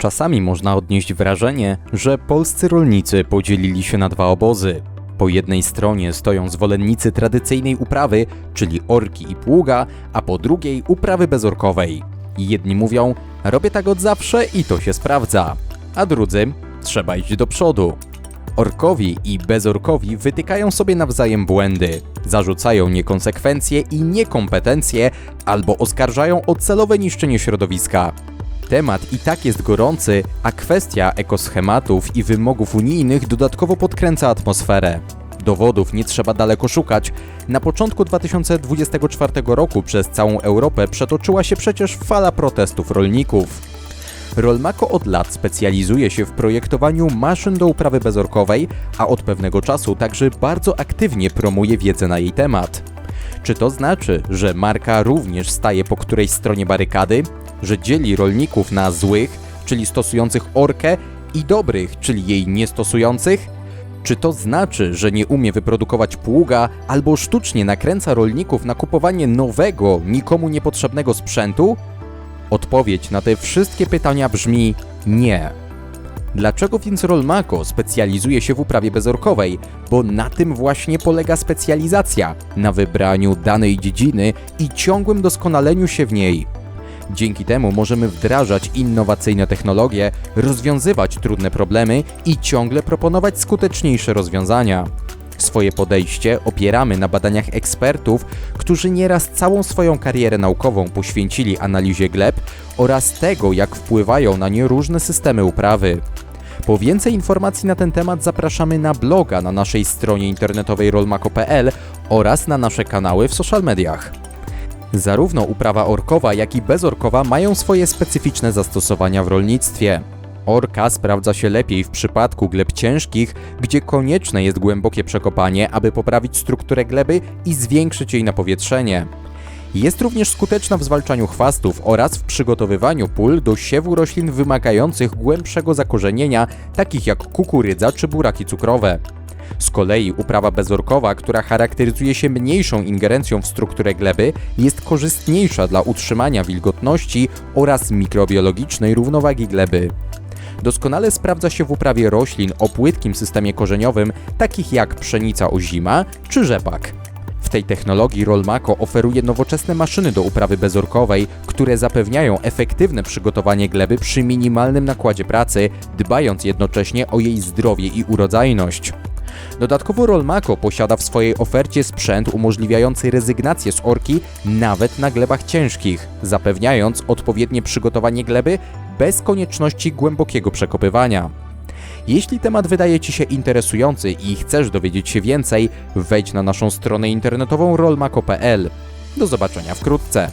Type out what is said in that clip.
Czasami można odnieść wrażenie, że polscy rolnicy podzielili się na dwa obozy. Po jednej stronie stoją zwolennicy tradycyjnej uprawy, czyli orki i pługa, a po drugiej uprawy bezorkowej. Jedni mówią, robię tak od zawsze i to się sprawdza, a drudzy, trzeba iść do przodu. Orkowi i bezorkowi wytykają sobie nawzajem błędy, zarzucają niekonsekwencje i niekompetencje albo oskarżają o celowe niszczenie środowiska. Temat i tak jest gorący, a kwestia ekoschematów i wymogów unijnych dodatkowo podkręca atmosferę. Dowodów nie trzeba daleko szukać. Na początku 2024 roku przez całą Europę przetoczyła się przecież fala protestów rolników. Rolmako od lat specjalizuje się w projektowaniu maszyn do uprawy bezorkowej, a od pewnego czasu także bardzo aktywnie promuje wiedzę na jej temat. Czy to znaczy, że marka również staje po którejś stronie barykady, że dzieli rolników na złych, czyli stosujących orkę, i dobrych, czyli jej niestosujących? Czy to znaczy, że nie umie wyprodukować pługa albo sztucznie nakręca rolników na kupowanie nowego, nikomu niepotrzebnego sprzętu? Odpowiedź na te wszystkie pytania brzmi nie. Dlaczego więc Rolmako specjalizuje się w uprawie bezorkowej? Bo na tym właśnie polega specjalizacja na wybraniu danej dziedziny i ciągłym doskonaleniu się w niej. Dzięki temu możemy wdrażać innowacyjne technologie, rozwiązywać trudne problemy i ciągle proponować skuteczniejsze rozwiązania. Swoje podejście opieramy na badaniach ekspertów, którzy nieraz całą swoją karierę naukową poświęcili analizie gleb oraz tego, jak wpływają na nie różne systemy uprawy. Po więcej informacji na ten temat zapraszamy na bloga na naszej stronie internetowej rolmako.pl oraz na nasze kanały w social mediach. Zarówno uprawa orkowa, jak i bezorkowa mają swoje specyficzne zastosowania w rolnictwie. Orka sprawdza się lepiej w przypadku gleb ciężkich, gdzie konieczne jest głębokie przekopanie, aby poprawić strukturę gleby i zwiększyć jej napowietrzenie. Jest również skuteczna w zwalczaniu chwastów oraz w przygotowywaniu pól do siewu roślin wymagających głębszego zakorzenienia, takich jak kukurydza czy buraki cukrowe. Z kolei uprawa bezorkowa, która charakteryzuje się mniejszą ingerencją w strukturę gleby, jest korzystniejsza dla utrzymania wilgotności oraz mikrobiologicznej równowagi gleby. Doskonale sprawdza się w uprawie roślin o płytkim systemie korzeniowym, takich jak pszenica ozima czy rzepak. W tej technologii Rolmako oferuje nowoczesne maszyny do uprawy bezorkowej, które zapewniają efektywne przygotowanie gleby przy minimalnym nakładzie pracy, dbając jednocześnie o jej zdrowie i urodzajność. Dodatkowo Rolmako posiada w swojej ofercie sprzęt umożliwiający rezygnację z orki nawet na glebach ciężkich, zapewniając odpowiednie przygotowanie gleby bez konieczności głębokiego przekopywania. Jeśli temat wydaje Ci się interesujący i chcesz dowiedzieć się więcej, wejdź na naszą stronę internetową rolmako.pl. Do zobaczenia wkrótce.